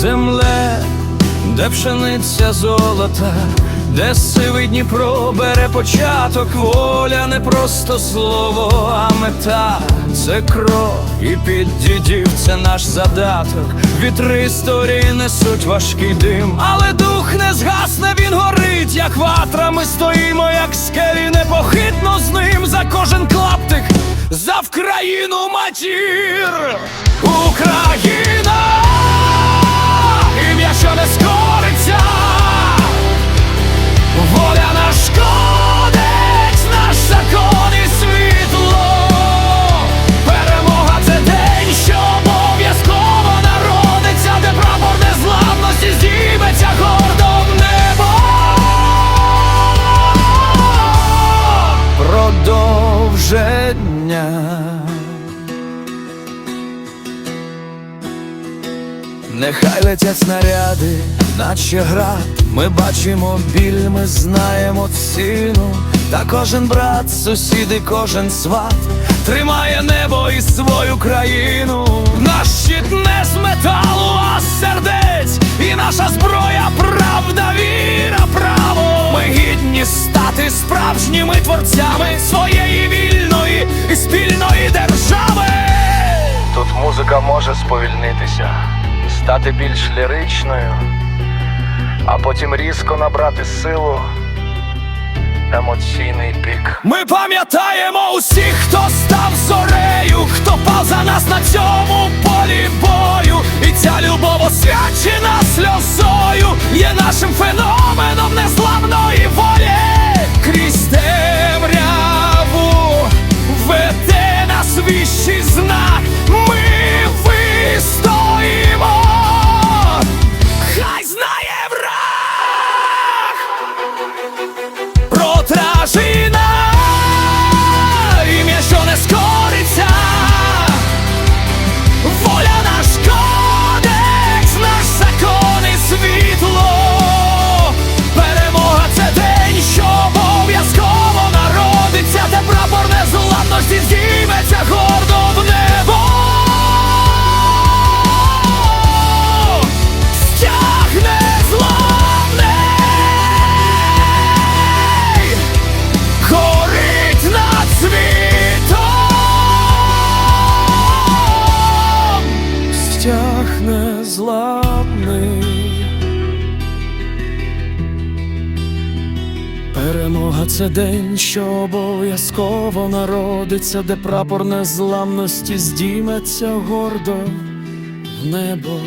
Земле, де пшениця золота, де сивий Дніпро бере початок, воля не просто слово, а мета це кров і під дідів це наш задаток. Вітри історії несуть важкий дим, але дух не згасне, він горить, як ватра. Ми стоїмо, як скелі, непохитно з ним за кожен клаптик, за Вкраїну матір, Україна, Продовження. Нехай летять снаряди, наче град, ми бачимо біль, ми знаємо ціну. Та кожен брат, сусід і кожен сват тримає небо і свою країну. Наш щит не з металу, а з сердець, і наша зброя, правда, віра, право. Ми гідні стати справжніми творцями своєї і спільної держави. Тут музика може сповільнитися, стати більш ліричною, а потім різко набрати силу, емоційний пік. Ми пам'ятаємо усіх, хто став зорею, хто пав за нас на цьому полі бою. І ця любов освячена сльозою є нашим феноменом not незламний. Перемога це день, що обов'язково народиться, де прапор незламності здійметься гордо в небо.